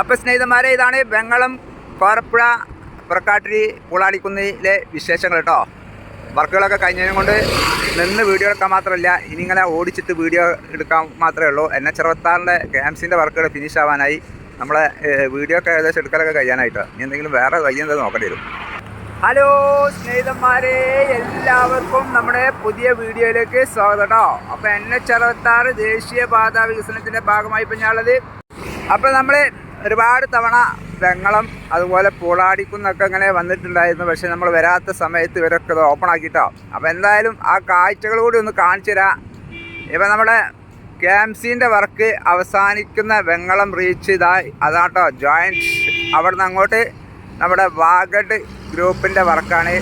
അപ്പോൾ സ്നേഹിതന്മാരെ ഇതാണ് വെങ്ങളം കോരപ്പുഴ പുറക്കാട്ടിരി പുളാളിക്കുന്നിലെ വിശേഷങ്ങൾ കേട്ടോ വർക്കുകളൊക്കെ കഴിഞ്ഞതിനും കൊണ്ട് നിന്ന് വീഡിയോ എടുക്കാൻ മാത്രമല്ല ഇനി ഇങ്ങനെ ഓടിച്ചിട്ട് വീഡിയോ എടുക്കാൻ മാത്രമേ ഉള്ളൂ. എൻ എച്ച് അറുപത്താറിന്റെ ക്യാമ്സിന്റെ വർക്കുകൾ ഫിനിഷ് ആവാനായി. നമ്മളെ വീഡിയോ ഒക്കെ ഏകദേശം എടുക്കലൊക്കെ കഴിയാനായിട്ട്. ഇനി എന്തെങ്കിലും വേറെ കഴിയുന്നത് നോക്കേണ്ടി വരും. ഹലോ സ്നേഹിതന്മാരെ എല്ലാവർക്കും നമ്മുടെ പുതിയ വീഡിയോയിലേക്ക് സ്വാഗതം കേട്ടോ അപ്പോൾ എൻ എച്ച് അറുപത്താറ് ദേശീയപാത വികസനത്തിന്റെ ഭാഗമായി ഇപ്പം ഞാനുള്ളത്. അപ്പോൾ നമ്മൾ ഒരുപാട് തവണ വെങ്ങളം അതുപോലെ പൂളാടിക്കുന്നൊക്കെ ഇങ്ങനെ വന്നിട്ടുണ്ടായിരുന്നു. പക്ഷേ നമ്മൾ വരാത്ത സമയത്ത് ഇവരൊക്കെ ഇത് ഓപ്പൺ ആക്കിയിട്ടോ അപ്പോൾ എന്തായാലും ആ കാഴ്ചകൾ കൂടി ഒന്ന് കാണിച്ചു തരാം. ഇപ്പം നമ്മുടെ കെ എം സിന്റെ വർക്ക് അവസാനിക്കുന്ന വെങ്ങളം റീച്ച് ഇതായി അതാട്ടോ ജോയിന്റ് അവിടെ നിന്ന് അങ്ങോട്ട് നമ്മുടെ വാഗഡ് ഗ്രൂപ്പിന്റെ വർക്കാണ്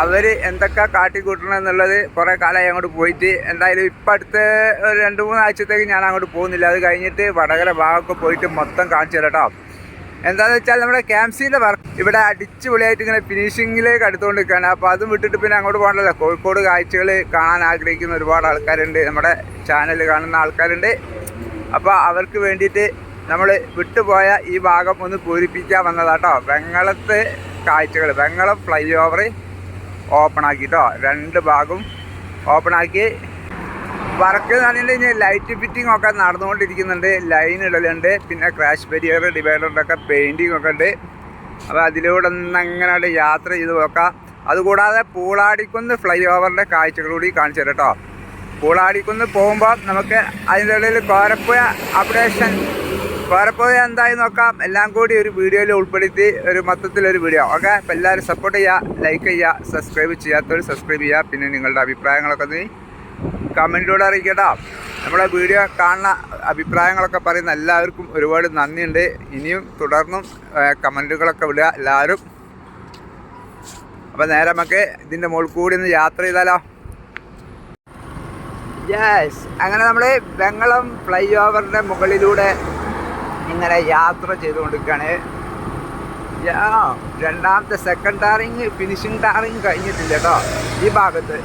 അവർ എന്തൊക്കെ കാട്ടിക്കൂട്ടണം എന്നുള്ളത് കുറേ കാലമായി അങ്ങോട്ട് പോയിട്ട്. എന്തായാലും ഇപ്പം അടുത്ത ഒരു രണ്ട് മൂന്ന് ആഴ്ചത്തേക്ക് ഞാൻ അങ്ങോട്ട് പോകുന്നില്ല. അത് കഴിഞ്ഞിട്ട് വടകര ഭാഗമൊക്കെ പോയിട്ട് മൊത്തം കാണിച്ചു തരാം എന്താണെന്ന് വെച്ചാൽ നമ്മുടെ ക്യാംസിന്റെ വർക്ക് ഇവിടെ അടിച്ചുപൊളിയായിട്ട് ഇങ്ങനെ ഫിനിഷിങ്ങിലേക്ക് അടുത്തുകൊണ്ട് നിൽക്കുകയാണ് അപ്പോൾ അതും വിട്ടിട്ട് പിന്നെ അങ്ങോട്ട് പോകണ്ടല്ലോ. കോഴിക്കോട് കാഴ്ചകൾ കാണാൻ ആഗ്രഹിക്കുന്ന ഒരുപാട് ആൾക്കാരുണ്ട്. നമ്മുടെ ചാനൽ കാണുന്ന ആൾക്കാരുണ്ട്. അപ്പോൾ അവർക്ക് വേണ്ടിയിട്ട് നമ്മൾ വിട്ടുപോയ ഈ ഭാഗം ഒന്ന് പൂരിപ്പിക്കാൻ വന്നതാട്ടോ വെങ്ങളത്ത് കാഴ്ചകൾ വെങ്ങളം ഫ്ലൈ ഓവർ ഓപ്പൺ ആക്കിട്ടോ. രണ്ട് ഭാഗവും ഓപ്പൺ ആക്കി. വർക്ക് പറഞ്ഞിട്ടുണ്ടെങ്കിൽ ലൈറ്റ് ഫിറ്റിംഗ് ഒക്കെ നടന്നുകൊണ്ടിരിക്കുന്നുണ്ട്. ലൈൻ ഇടലുണ്ട്. പിന്നെ ക്രാഷ് ബരിയർ ഡിവൈഡറിന്റെ പെയിന്റിംഗ് ഒക്കെ ഉണ്ട്. അപ്പോൾ അതിലൂടെ അങ്ങനെ യാത്ര ചെയ്ത് നോക്കാം. അതുകൂടാതെ പൂളാടിക്കുന്ന് ഫ്ലൈ ഓവറിന്റെ കാഴ്ചകൾ കൂടി കാണിച്ചു തരാം കേട്ടോ. പൂളാടിക്കുന്ന് പോകുമ്പോൾ നമുക്ക് അതിന്റെ ഇടയിൽ കോരപ്പുഴ അപ്ഡേഷൻ കോരപ്പുഴ എന്തായി നോക്കാം. എല്ലാം കൂടി ഒരു വീഡിയോയിൽ ഉൾപ്പെടുത്തി ഒരു മൊത്തത്തിലൊരു വീഡിയോ. ഓക്കെ? അപ്പോൾ എല്ലാവരും സപ്പോർട്ട് ചെയ്യുക ലൈക്ക് ചെയ്യുക സബ്സ്ക്രൈബ് ചെയ്യാത്തവർ സബ്സ്ക്രൈബ് ചെയ്യുക പിന്നെ നിങ്ങളുടെ അഭിപ്രായങ്ങളൊക്കെ നീ കമന്റിലൂടെ അറിയിക്കട്ടോ. നമ്മുടെ വീഡിയോ കാണുന്ന അഭിപ്രായങ്ങളൊക്കെ പറയുന്ന എല്ലാവർക്കും ഒരുപാട് നന്ദിയുണ്ട്. ഇനിയും തുടർന്നും കമന്റുകളൊക്കെ വിടുക എല്ലാവരും. അപ്പോൾ നേരെ നമുക്ക് ഇതിന്റെ മുകളിൽ കൂടി ഒന്ന് യാത്ര ചെയ്താലോ? യെസ് അങ്ങനെ നമ്മൾ വെങ്ങളം ഫ്ലൈ ഓവറിന്റെ മുകളിലൂടെ ഇങ്ങനെ യാത്ര ചെയ്തുകൊണ്ടിരിക്കുകയാണ്. രണ്ടാമത്തെ സെക്കൻഡ് ടാറിങ് ഫിനിഷിങ് ടാറിങ് കഴിഞ്ഞിട്ടില്ല കേട്ടോ. ഈ ഭാഗത്ത്.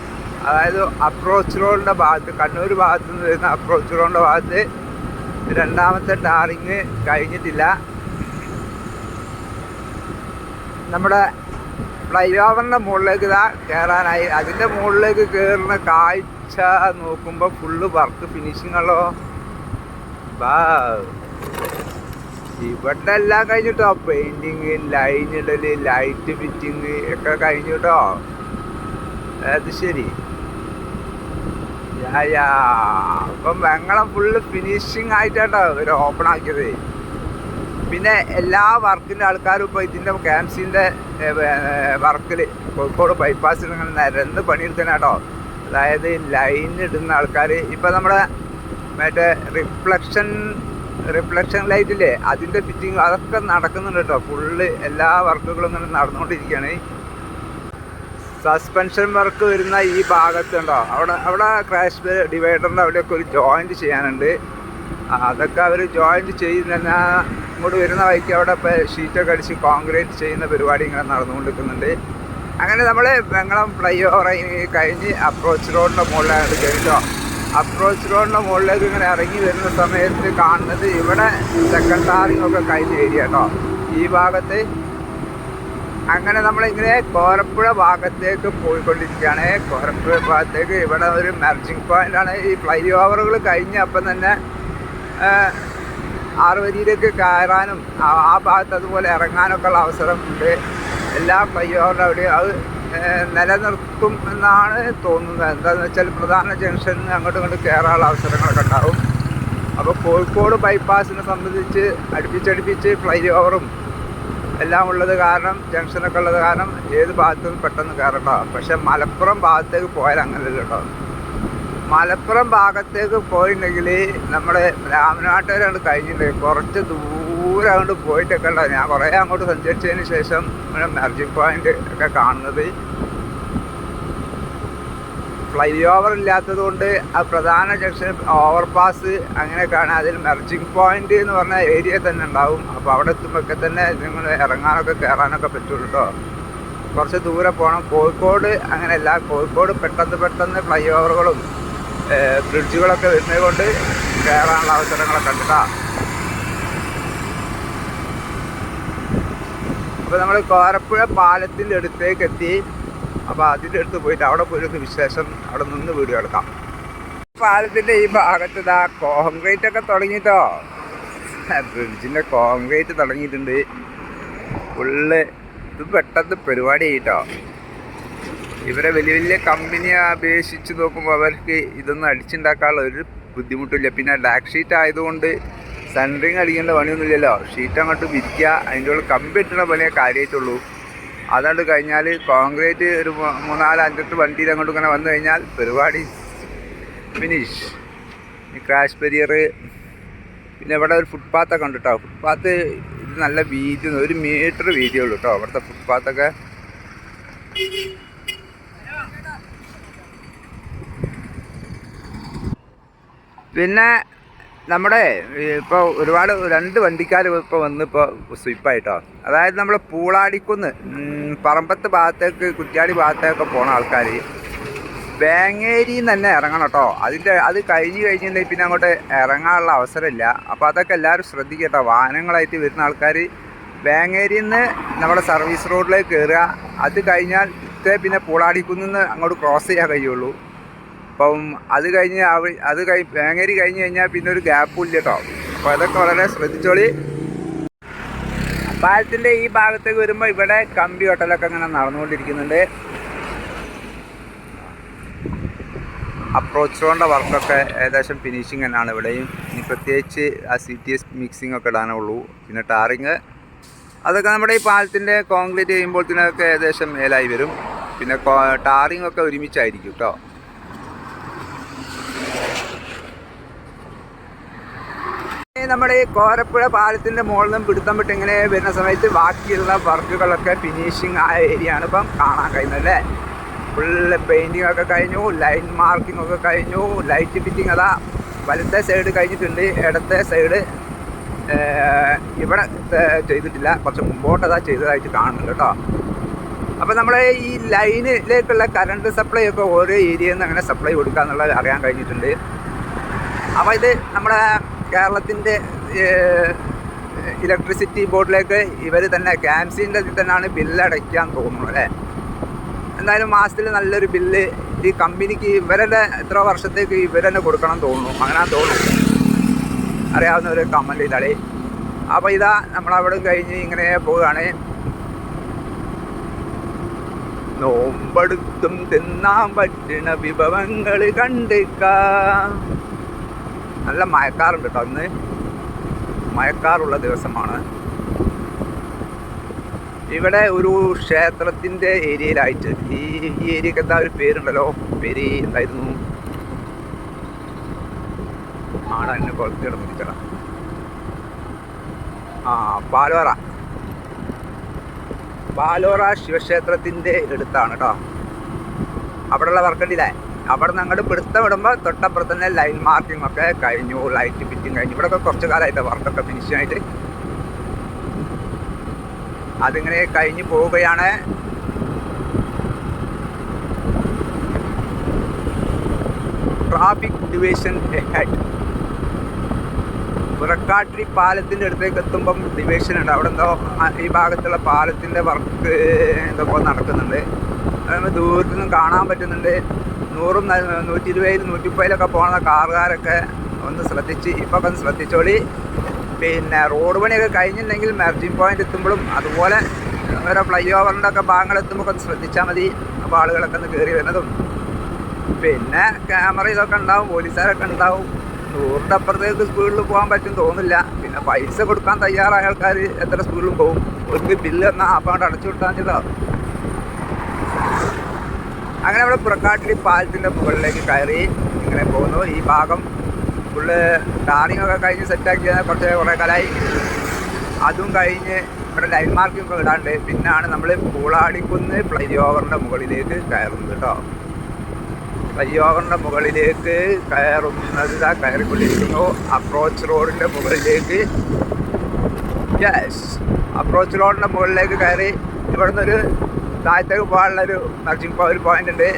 അതായത് അപ്രോച്ച് റോഡിന്റെ ഭാഗത്ത് കണ്ണൂർ ഭാഗത്ത് നിന്ന് വരുന്ന അപ്രോച്ച് റോഡിന്റെ ഭാഗത്ത് രണ്ടാമത്തെ ടാറിങ് കഴിഞ്ഞിട്ടില്ല. നമ്മുടെ ഫ്ലൈ ഓവറിന്റെ മുകളിലേക്ക് ഇതാ കയറാനായി. അതിന്റെ മുകളിലേക്ക് കയറുന്ന കാഴ്ച നോക്കുമ്പോൾ ഫുള്ള് വർക്ക് ഫിനിഷിങ്ങല്ലോ ബാ ഇവിടെ എല്ലാം കഴിഞ്ഞിട്ടോ പെയിന്റിങ് ലൈൻ ഇടൽ ലൈറ്റ് ഫിറ്റിങ് ഒക്കെ കഴിഞ്ഞിട്ടോ? അത് ശരി. അപ്പം വെങ്ങളം ഫുള്ള് ഫിനിഷിങ് ആയിട്ടാട്ടോ ഇവർ ഓപ്പൺ ആക്കിയത്. പിന്നെ എല്ലാ വർക്കിന്റെ ആൾക്കാരും ഇപ്പോൾ ഇതിന്റെ ക്യാംസിന്റെ വർക്കിൽ കോഴിക്കോട് ബൈപ്പാസിൽ ഇങ്ങനെ നിരന്ന് പണിയെടുക്കണം കേട്ടോ അതായത് ലൈൻ ഇടുന്ന ആൾക്കാർ ഇപ്പം നമ്മുടെ മറ്റേ റിഫ്ലക്ഷൻ റിഫ്ലക്ഷൻ ലൈറ്റില്ലേ അതിന്റെ ഫിറ്റിങ് അതൊക്കെ നടക്കുന്നുണ്ട് കേട്ടോ ഫുള്ള് എല്ലാ വർക്കുകളും ഇങ്ങനെ നടന്നുകൊണ്ടിരിക്കുകയാണ്. സസ്പെൻഷൻ വർക്ക് വരുന്ന ഈ ഭാഗത്തുണ്ടോ അവിടെ അവിടെ ക്രാഷ് ഡിവൈഡറിന്റെ അവിടെയൊക്കെ ഒരു ജോയിന്റ് ചെയ്യാനുണ്ട്. അതൊക്കെ അവർ ജോയിന്റ് ചെയ്യുന്ന ഇങ്ങോട്ട് വരുന്ന വഴിക്ക് അവിടെ ഇപ്പോൾ ഷീറ്റൊക്കെ അടിച്ച് കോൺക്രീറ്റ് ചെയ്യുന്ന പരിപാടി ഇങ്ങനെ നടന്നുകൊണ്ടിരിക്കുന്നുണ്ട്. അങ്ങനെ നമ്മൾ വെങ്ങളം ഫ്ലൈ ഓവർ കഴിഞ്ഞ് അപ്രോച്ച് റോഡിന്റെ മുകളിലാണ് കയറിട്ടോ അപ്രോച്ച് റോഡിന്റെ മുകളിലേക്ക് ഇങ്ങനെ ഇറങ്ങി വരുന്ന സമയത്ത് കാണുന്നത് ഇവിടെ സെക്കൻഡ് ടാറിങ് ഒക്കെ കഴിഞ്ഞ ഏരിയ കേട്ടോ ഈ ഭാഗത്ത് അങ്ങനെ നമ്മളിങ്ങനെ കോരപ്പുഴ ഭാഗത്തേക്ക് പോയിക്കൊണ്ടിരിക്കുകയാണ്. കോരപ്പുഴ ഭാഗത്തേക്ക് ഇവിടെ ഒരു മെർജിങ് പോയിന്റാണ് ഈ ഫ്ലൈ ഓവറുകൾ കഴിഞ്ഞ അപ്പം തന്നെ ആറുവരിയിലേക്ക് കയറാനും ആ ഭാഗത്ത് അതുപോലെ ഇറങ്ങാനൊക്കെ ഉള്ള അവസരം ഉണ്ട്. എല്ലാ ഫ്ലൈ ഓവറിന്റെ അവിടെ അത് നിലനിർത്തും എന്നാണ് തോന്നുന്നത്. എന്താണെന്ന് വെച്ചാൽ പ്രധാന ജംഗ്ഷനിൽ അങ്ങോട്ടും ഇങ്ങോട്ട് കയറാനുള്ള അവസരങ്ങളൊക്കെ ഉണ്ടാവും. അപ്പോൾ കോഴിക്കോട് ബൈപ്പാസിനെ സംബന്ധിച്ച് അടുപ്പിച്ചടുപ്പിച്ച് ഫ്ലൈ ഓവറും എല്ലാം ഉള്ളത് കാരണം ജംഗ്ഷനൊക്കെ ഉള്ളത് കാരണം ഏത് ഭാഗത്തും പെട്ടെന്ന് കയറട്ടോ പക്ഷെ മലപ്പുറം ഭാഗത്തേക്ക് പോയാൽ അങ്ങനെയല്ല കേട്ടോ. മലപ്പുറം ഭാഗത്തേക്ക് പോയിട്ടുണ്ടെങ്കിൽ നമ്മുടെ രാമനാട്ടുകാരാണ് കഴിഞ്ഞിട്ടുണ്ടെങ്കിൽ കുറച്ച് ദൂരം അങ്ങോട്ട് പോയിട്ടൊക്കെ ഉണ്ടാവും ഞാൻ കുറേ അങ്ങോട്ട് സഞ്ചരിച്ചതിന് ശേഷം നമ്മുടെ മെർജി പോയിന്റ് ഒക്കെ കാണുന്നത്. ഫ്ലൈ ഓവർ ഇല്ലാത്തത് കൊണ്ട് ആ പ്രധാന ജംഗ്ഷൻ ഓവർപാസ് അങ്ങനെയൊക്കെയാണ്. അതിൽ മെർജിങ് പോയിന്റ് എന്ന് പറഞ്ഞ ഏരിയ തന്നെ ഉണ്ടാവും. അപ്പോൾ അവിടെ എത്തുമ്പോഴൊക്കെ തന്നെ നിങ്ങൾ ഇറങ്ങാനൊക്കെ കയറാനൊക്കെ പറ്റുള്ളൂ കേട്ടോ. കുറച്ച് ദൂരെ പോകണം. കോഴിക്കോട് അങ്ങനെയല്ല. കോഴിക്കോട് പെട്ടെന്ന് പെട്ടെന്ന് ഫ്ലൈ ഓവറുകളും ബ്രിഡ്ജുകളൊക്കെ വരുന്നത് കൊണ്ട് കയറാനുള്ള അവസരങ്ങളൊക്കെ ഉണ്ട് കേട്ടോ. അപ്പോൾ നമ്മൾ കോരപ്പുഴ പാലത്തിന്റെ അടുത്തേക്ക് എത്തി. അപ്പോൾ അതിന്റെ അടുത്ത് പോയിട്ട് അവിടെ പോയിട്ട് വിശേഷം അവിടെ നിന്ന് വീഡിയോ എടുക്കാം. പാലത്തിന്റെ ഈ ഭാഗത്ത് ഇതാ കോൺക്രീറ്റ് ഒക്കെ തുടങ്ങിയിട്ടോ ബ്രിഡ്ജിന്റെ കോൺക്രീറ്റ് തുടങ്ങിയിട്ടുണ്ട്. ഫുള്ള് ഇത് പെട്ടെന്ന് പരിപാടി ആയിട്ടോ. ഇവരെ വലിയ വലിയ കമ്പനിയെ അപേക്ഷിച്ച് നോക്കുമ്പോൾ അവർക്ക് ഇതൊന്നും അടിച്ചുണ്ടാക്കാനുള്ള ഒരു ബുദ്ധിമുട്ടില്ല. പിന്നെ ഡാക്ക് ഷീറ്റ് ആയതുകൊണ്ട് സൺറിങ് അടിക്കേണ്ട പണിയൊന്നുമില്ലല്ലോ. ഷീറ്റ് അങ്ങോട്ട് വിരിക്കുക അതിന്റെ ഉള്ളിൽ കമ്പി ഇട്ടുന്ന പണിയേ കാര്യമായിട്ടുള്ളൂ. അതുകൊണ്ട് കഴിഞ്ഞാൽ കോൺക്രീറ്റ് ഒരു മൂന്നാൽ അഞ്ചെട്ട് വണ്ടിയിൽ അങ്ങോട്ട് ഇങ്ങനെ വന്നു കഴിഞ്ഞാൽ പരിപാടി ഫിനിഷ് ക്രാഷ് ബരിയർ പിന്നെ ഇവിടെ ഒരു ഫുട്പാത്തൊക്കെ ഉണ്ട് കേട്ടോ ഫുട്പാത്ത് ഇത് നല്ല വീതി ഒരു മീറ്റർ വീതിയേ ഉള്ളൂ കേട്ടോ ഇവിടുത്തെ ഫുട്പാത്തൊക്കെ പിന്നെ നമ്മുടെ ഇപ്പോൾ ഒരുപാട് രണ്ട് വണ്ടിക്കാർ ഇപ്പോൾ വന്ന് ഇപ്പോൾ സ്വിപ്പായിട്ടോ. അതായത് നമ്മൾ പൂളാടിക്കുന്ന് പറമ്പത്ത് ഭാഗത്തേക്ക് കുറ്റ്യാടി ഭാഗത്തേക്ക് പോണ ആൾക്കാർ നിന്ന് തന്നെ ഇറങ്ങണം കേട്ടോ. അതിന്റെ അത് കഴിഞ്ഞ് കഴിഞ്ഞിട്ടുണ്ടെങ്കിൽ പിന്നെ അങ്ങോട്ട് ഇറങ്ങാനുള്ള അവസരമില്ല. അപ്പോൾ അതൊക്കെ എല്ലാവരും ശ്രദ്ധിക്കട്ടോ വാഹനങ്ങളായിട്ട് വരുന്ന ആൾക്കാർ വേങ്ങേരിയിൽ നിന്ന് നമ്മുടെ സർവീസ് റോഡിലേക്ക് കയറുക അത് കഴിഞ്ഞാൽ പിന്നെ പൂളാടിക്കുന്നിന്ന് അങ്ങോട്ട് ക്രോസ് ചെയ്യാൻ കഴിയുള്ളൂ. അപ്പം അത് കഴിഞ്ഞ് അവ അത് കഴി വേങ്ങേരി കഴിഞ്ഞ് കഴിഞ്ഞാൽ പിന്നെ ഒരു ഗ്യാപ്പും ഇല്ല കേട്ടോ അപ്പോൾ അതൊക്കെ വളരെ ശ്രദ്ധിച്ചോളി. പാലത്തിന്റെ ഈ ഭാഗത്തേക്ക് വരുമ്പോൾ ഇവിടെ കമ്പി ഹോട്ടലൊക്കെ ഇങ്ങനെ നടന്നുകൊണ്ടിരിക്കുന്നുണ്ട്. അപ്രോച്ച് റോഡിന്റെ വർക്കൊക്കെ ഏകദേശം ഫിനിഷിങ് തന്നെയാണ് ഇവിടെയും. ഇനി പ്രത്യേകിച്ച് ആ സി ടി എസ് മിക്സിംഗ് ഒക്കെ ഇടാനേ ഉള്ളൂ പിന്നെ ടാറിങ്. അതൊക്കെ നമ്മുടെ ഈ പാലത്തിന്റെ കോൺക്രീറ്റ് ചെയ്യുമ്പോഴത്തേനൊക്കെ ഏകദേശം മേലായി വരും. പിന്നെ ടാറിങ് ഒക്കെ ഒരുമിച്ചായിരിക്കും കേട്ടോ നമ്മുടെ ഈ കോരപ്പുഴ പാലത്തിന്റെ മുകളിൽ നിന്ന് പിടുത്തം വിട്ട് ഇങ്ങനെ വരുന്ന സമയത്ത് ബാക്കിയുള്ള വർക്കുകളൊക്കെ ഫിനിഷിങ് ആയ ഏരിയ ആണ് ഇപ്പം കാണാൻ കഴിയുന്നത് അല്ലേ? ഫുള്ള് പെയിന്റിങ് ഒക്കെ കഴിഞ്ഞു ലൈൻ മാർക്കിംഗ് ഒക്കെ കഴിഞ്ഞു ലൈറ്റ് ഫിറ്റിംഗ് അതാ വലത്തെ സൈഡ് കഴിഞ്ഞിട്ടുണ്ട് ഇടത്തെ സൈഡ് ഇവിടെ ചെയ്തിട്ടില്ല കുറച്ച് മുമ്പോട്ട് അതാ ചെയ്തതായിട്ട് കാണുന്നുണ്ട് കേട്ടോ. അപ്പോൾ നമ്മുടെ ഈ ലൈനിലേക്കുള്ള കറണ്ട് സപ്ലൈ ഒക്കെ ഓരോ ഏരിയയിൽ നിന്ന് അങ്ങനെ സപ്ലൈ കൊടുക്കുക എന്നുള്ളത് അറിയാൻ കഴിഞ്ഞിട്ടുണ്ട്. അപ്പോൾ ഇത് നമ്മുടെ കേരളത്തിന്റെ ഇലക്ട്രിസിറ്റി ബോർഡിലേക്ക് ഇവർ തന്നെ ക്യാൻസിന്റെ ഇതിൽ തന്നെയാണ് ബില്ലടയ്ക്കാൻ തോന്നുന്നു അല്ലേ? എന്തായാലും മാസത്തിൽ നല്ലൊരു ബില്ല് ഈ കമ്പനിക്ക് ഇവരുടെ എത്ര വർഷത്തേക്ക് ഇവർ തന്നെ കൊടുക്കണം തോന്നുന്നു. അങ്ങനെ തോന്നുന്നു. അറിയാവുന്ന ഒരു കമന്റ് ഇതാളെ അപ്പോൾ ഇതാ നമ്മളവിടെ കഴിഞ്ഞ് ഇങ്ങനെ പോവുകയാണ്. നോമ്പെടുത്തും തിന്നാൻ പറ്റുന്ന വിഭവങ്ങൾ കണ്ടിക്കാം നല്ല മയക്കാറുണ്ട് കേട്ടോ ഇന്ന് മയക്കാറുള്ള ദിവസമാണ്. ഇവിടെ ഒരു ക്ഷേത്രത്തിന്റെ ഏരിയയിലായിട്ട് ഈ ഈ ഏരിയക്ക് എന്താ ഒരു പേരുണ്ടല്ലോ? പേര് എന്തായിരുന്നു? ആണ് എന്നെ കുളത്തിയുടെ മുറിച്ചട ആ പാലോറ പാലോറ ശിവക്ഷേത്രത്തിന്റെ അടുത്താണ് കേട്ടോ അവിടെയുള്ള വർക്കുണ്ടില്ലേ? അവിടെ നിന്ന് അങ്ങോട്ട് പിടുത്തം വിടുമ്പോൾ തൊട്ടപ്പുറത്ത് തന്നെ ലൈൻ മാർക്കിംഗ് ഒക്കെ കഴിഞ്ഞു ലൈറ്റ് ഫിറ്റിംഗ് കഴിഞ്ഞു. ഇവിടെ ഒക്കെ കുറച്ച് കാലമായിട്ട് വർക്കൊക്കെ ഫിനിഷ് ആയിട്ട്. അതിങ്ങനെ കഴിഞ്ഞു പോവുകയാണ്. ട്രാഫിക് ഡിവിഷൻ ഹെഡ് പുറക്കാട്ടിരി പാലത്തിന്റെ അടുത്തേക്ക് എത്തുമ്പം ഡിവിഷൻ ഉണ്ട്. അവിടെ എന്തോ ഈ ഭാഗത്തുള്ള പാലത്തിന്റെ വർക്ക് എന്തൊക്കെ നടക്കുന്നുണ്ട്. ദൂരത്തു നിന്നും കാണാൻ പറ്റുന്നുണ്ട്. നൂറും നൂറ്റി ഇരുപതിൽ നൂറ്റി മുപ്പതിലൊക്കെ പോകുന്ന കാറുകാരൊക്കെ ഒന്ന് ശ്രദ്ധിച്ച് ഇപ്പോൾ ഒന്ന് ശ്രദ്ധിച്ചോളി. പിന്നെ റോഡ് പണിയൊക്കെ കഴിഞ്ഞില്ലെങ്കിൽ മെർജിങ് പോയിന്റ് എത്തുമ്പോഴും അതുപോലെ ഓരോ ഫ്ലൈ ഓവറിന്റെ ഒക്കെ ഭാഗങ്ങൾ എത്തുമ്പോൾ ഒന്ന് ശ്രദ്ധിച്ചാൽ മതി. അപ്പോൾ ആളുകളൊക്കെ ഒന്ന് കയറി വരുന്നതും. പിന്നെ ക്യാമറ ഇതൊക്കെ ഉണ്ടാവും പോലീസുകാരൊക്കെ ഉണ്ടാവും. നൂറിന്റെ അപ്പുറത്തേക്ക് സ്കൂളിൽ പോകാൻ പറ്റും തോന്നില്ല പിന്നെ പൈസ കൊടുക്കാൻ തയ്യാറായ ആൾക്കാർ എത്ര സ്പീഡിലും പോകും. ഒരു ബില്ല് എന്നാൽ അപ്പം അടച്ചു കൊടുത്താൽ അങ്ങനെ നമ്മൾ പുറക്കാട്ടിൽ പാലത്തിന്റെ മുകളിലേക്ക് കയറി ഇങ്ങനെ പോകുന്നു. ഈ ഭാഗം ഫുള്ള് ടാറിങ് ഒക്കെ കഴിഞ്ഞ് സെറ്റാക്കിയ കുറച്ച് കുറേ കാലമായി അതും കഴിഞ്ഞ് ഇവിടെ ലൈൻ മാർക്കിംഗ് ഒക്കെ ഇടാണ്ട് പിന്നാണ് നമ്മൾ പൂളാടിക്കുന്ന് ഫ്ലൈ ഓവറിന്റെ മുകളിലേക്ക് കയറുന്നത് കേട്ടോ. ഫ്ലൈ ഓവറിന്റെ മുകളിലേക്ക് കയറുന്നത് ഇതാ കയറിക്കൊണ്ടിരിക്കുന്നു. അപ്രോച്ച് റോഡിന്റെ മുകളിലേക്ക്. യെസ് അപ്രോച്ച് റോഡിന്റെ മുകളിലേക്ക് കയറി ഇവിടുന്ന് നിന്നൊരു താഴത്തേക്ക് പോകാനുള്ള ഒരു മെർജിങ് ഒരു പോയിന്റ് ഉണ്ട്.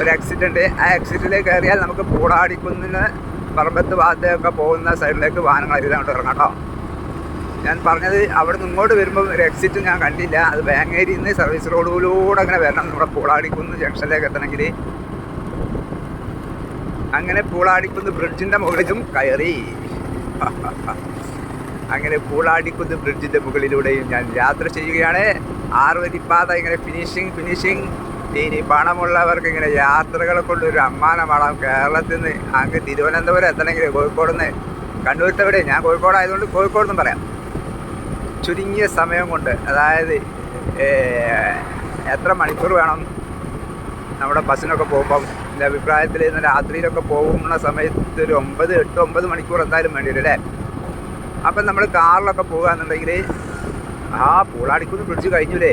ഒരു എക്സിറ്റ് ഉണ്ട്. ആ എക്സിറ്റിലേക്ക് കയറിയാൽ നമുക്ക് പൂടാടിക്കുന്നിന് പറമ്പത്ത് ഭാഗത്തേക്കൊക്കെ പോകുന്ന സൈഡിലേക്ക് വാഹനങ്ങൾ അരുതാണ്ട് ഇറങ്ങാം കേട്ടോ. ഞാൻ പറഞ്ഞത് അവിടെ നിന്ന് ഇങ്ങോട്ട് വരുമ്പോൾ ഒരു എക്സിറ്റ് ഞാൻ കണ്ടില്ല. അത് ബാങ്ങേരിയിൽ നിന്ന് സർവീസ് റോഡിലൂടെ അങ്ങനെ വരണം. നമ്മുടെ പൂളാടിക്കുന്ന് ജംഗ്ഷനിലേക്ക് എത്തണമെങ്കിൽ അങ്ങനെ പൂളാടിക്കുന്ന് ബ്രിഡ്ജിന്റെ മുകളിലും കയറി. അങ്ങനെ പൂളാടിക്കുന്ന് ബ്രിഡ്ജിന്റെ മുകളിലൂടെയും ഞാൻ യാത്ര ചെയ്യുകയാണ്. ആറുവരിപ്പാത ഇങ്ങനെ ഫിനിഷിങ് ഫിനിഷിങ് ഇനി പണമുള്ളവർക്ക് ഇങ്ങനെ യാത്രകളെ കൊണ്ടൊരു ഒരു അമ്മാനമാടാം കേരളത്തിൽ നിന്ന് അങ്ങ് തിരുവനന്തപുരം എത്തണമെങ്കിൽ കോഴിക്കോട് നിന്ന്. കണ്ണൂരത്തെവിടെ ഞാൻ കോഴിക്കോടായതുകൊണ്ട് കോഴിക്കോട് നിന്നും പറയാം. ചുരുങ്ങിയ സമയം കൊണ്ട് അതായത് എത്ര മണിക്കൂർ വേണം നമ്മുടെ ബസ്സിനൊക്കെ പോകുമ്പം? എന്റെ അഭിപ്രായത്തിൽ ഇന്ന് രാത്രിയിലൊക്കെ പോകുന്ന സമയത്ത് ഒരു ഒമ്പത് എട്ട് ഒമ്പത് മണിക്കൂർ എന്തായാലും വേണ്ടി വരും അല്ലേ? അപ്പം നമ്മൾ കാറിലൊക്കെ പോകുകയെന്നുണ്ടെങ്കിൽ ആ പൂളാടിക്കുന്ന് ബ്രിഡ്ജ് കഴിഞ്ഞില്ലേ?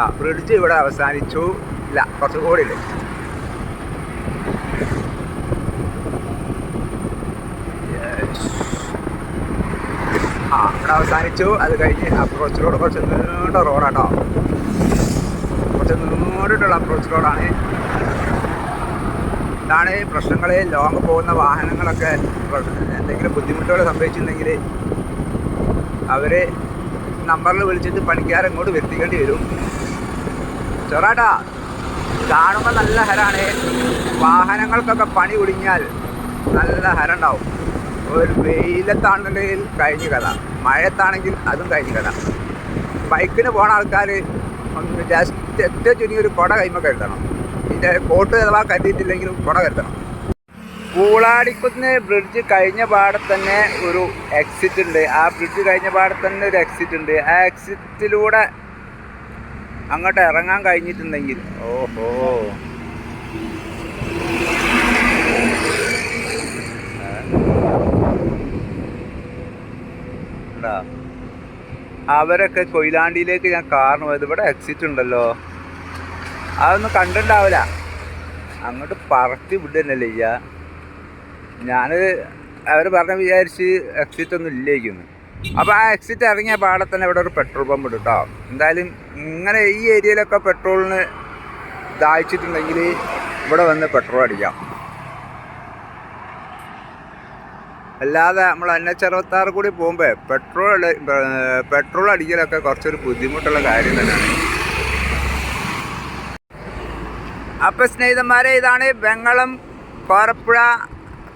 ആ ബ്രിഡ്ജ് ഇവിടെ അവസാനിച്ചു. ഇല്ല കുറച്ച് കൂടി ആ ഇവിടെ അവസാനിച്ചു. അത് കഴിഞ്ഞ് അപ്രോച്ച് റോഡ് കുറച്ച് നീണ്ട റോഡാട്ടോ കുറച്ച് നീണ്ടിട്ടുള്ള അപ്രോച്ച് റോഡാണ് ഇതാണ് പ്രശ്നങ്ങൾ ലോങ് പോകുന്ന വാഹനങ്ങളൊക്കെ എന്തെങ്കിലും ബുദ്ധിമുട്ടുകൾ സംഭവിച്ചിട്ടുണ്ടെങ്കിൽ അവർ നമ്പറിൽ വിളിച്ചിട്ട് പണിക്കാരങ്ങോട്ട് വരുത്തിക്കേണ്ടി വരും. ചെറാട്ടാ കാണുമ്പോൾ നല്ല ഹരാണ്. വാഹനങ്ങൾക്കൊക്കെ പണി കുടുങ്ങിയാൽ നല്ല ഹരം ഉണ്ടാവും ഒരു വെയിലത്താണെന്നുണ്ടെങ്കിൽ കഴിഞ്ഞ കഥ. മഴയത്താണെങ്കിൽ അതും കഴിഞ്ഞ കഥ. ബൈക്കിന് പോണ ആൾക്കാർ ഒന്ന് ജസ്റ്റ് ഏറ്റവും ചുരുങ്ങി ഒരു കുട കൈമ കരുതണം. ഇതിന്റെ കോട്ട് അഥവാ കരുതിയിട്ടില്ലെങ്കിലും കുട കരുതണം. പൂളാടിക്കുന്ന് ബ്രിഡ്ജ് കഴിഞ്ഞ പാടെ തന്നെ ഒരു എക്സിറ്റ് ഉണ്ട്. ആ ബ്രിഡ്ജ് കഴിഞ്ഞ പാടെ തന്നെ ഒരു എക്സിറ്റ് ഉണ്ട്. ആ എക്സിറ്റിലൂടെ അങ്ങോട്ട് ഇറങ്ങാൻ കഴിഞ്ഞിട്ടുണ്ടെങ്കിൽ. ഓഹോ? അവരൊക്കെ കൊയിലാണ്ടിയിലേക്ക് ഞാൻ കാരണം പോയത്. ഇവിടെ എക്സിറ്റ് ഉണ്ടല്ലോ. അതൊന്നും കണ്ടിട്ടുണ്ടാവില്ല. അങ്ങോട്ട് പറത്തി വിടുന്നല്ലേ ചെയ്യാ? ഞാൻ അവർ പറഞ്ഞ വിചാരിച്ച് എക്സിറ്റ് ഒന്നും ഇല്ലേക്കുന്നു. അപ്പോൾ ആ എക്സിറ്റ് ഇറങ്ങിയ പാടെ തന്നെ ഇവിടെ ഒരു പെട്രോൾ പമ്പ് ഉണ്ട് എന്തായാലും ഇങ്ങനെ ഈ ഏരിയയിലൊക്കെ പെട്രോളിന് ദാഹിച്ചിട്ടുണ്ടെങ്കിൽ ഇവിടെ വന്ന് പെട്രോൾ അടിക്കാം. അല്ലാതെ നമ്മൾ എൻ എച്ച് അറുപത്താറ് കൂടി പോകുമ്പോൾ പെട്രോൾ പെട്രോൾ അടിക്കലൊക്കെ കുറച്ചൊരു ബുദ്ധിമുട്ടുള്ള കാര്യം തന്നെയാണ്. അപ്പം സ്നേഹിതന്മാരെ ഇതാണ് വെങ്ങളം കോരപ്പുഴ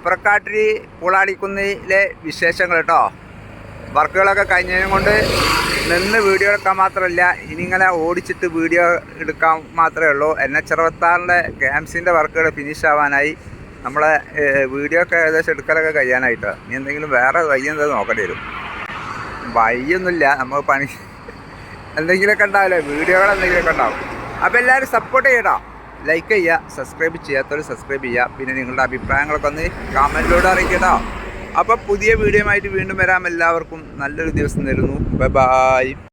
പുറക്കാട്ടിരി പൂളാടിക്കുന്നിലെ വിശേഷങ്ങൾ കേട്ടോ. വർക്കുകളൊക്കെ കഴിഞ്ഞതിനും കൊണ്ട് നിന്ന് വീഡിയോ എടുക്കാൻ മാത്രമല്ല ഇനി ഇങ്ങനെ ഓടിച്ചിട്ട് വീഡിയോ എടുക്കാൻ മാത്രമേ ഉള്ളൂ. എൻ എച്ച് അറുപത്താറിന്റെ ഗെയിംസിന്റെ വർക്കുകൾ ഫിനിഷ് ആവാനായി നമ്മളെ വീഡിയോ ഒക്കെ ഏകദേശം എടുക്കലൊക്കെ കഴിയാനായിട്ട്. ഇനി എന്തെങ്കിലും വേറെ വയ്യ എന്താ നോക്കേണ്ടി വരും. വയ്യൊന്നുമില്ല നമ്മൾ പണി എന്തെങ്കിലുമൊക്കെ ഉണ്ടാവില്ലേ? വീഡിയോകൾ എന്തെങ്കിലുമൊക്കെ ഉണ്ടാവും. അപ്പോൾ എല്ലാവരും സപ്പോർട്ട് ചെയ്യട്ടോ. ലൈക്ക് ചെയ്യുക സബ്സ്ക്രൈബ് ചെയ്യാത്തവർ സബ്സ്ക്രൈബ് ചെയ്യുക. പിന്നെ നിങ്ങളുടെ അഭിപ്രായങ്ങളൊക്കെ ഒന്ന് കമന്റിലൂടെ അറിയിക്കട്ടോ അപ്പോൾ പുതിയ വീഡിയോ ആയിട്ട് വീണ്ടും വരാം. എല്ലാവർക്കും നല്ലൊരു ദിവസം തരുന്നു. Bye bye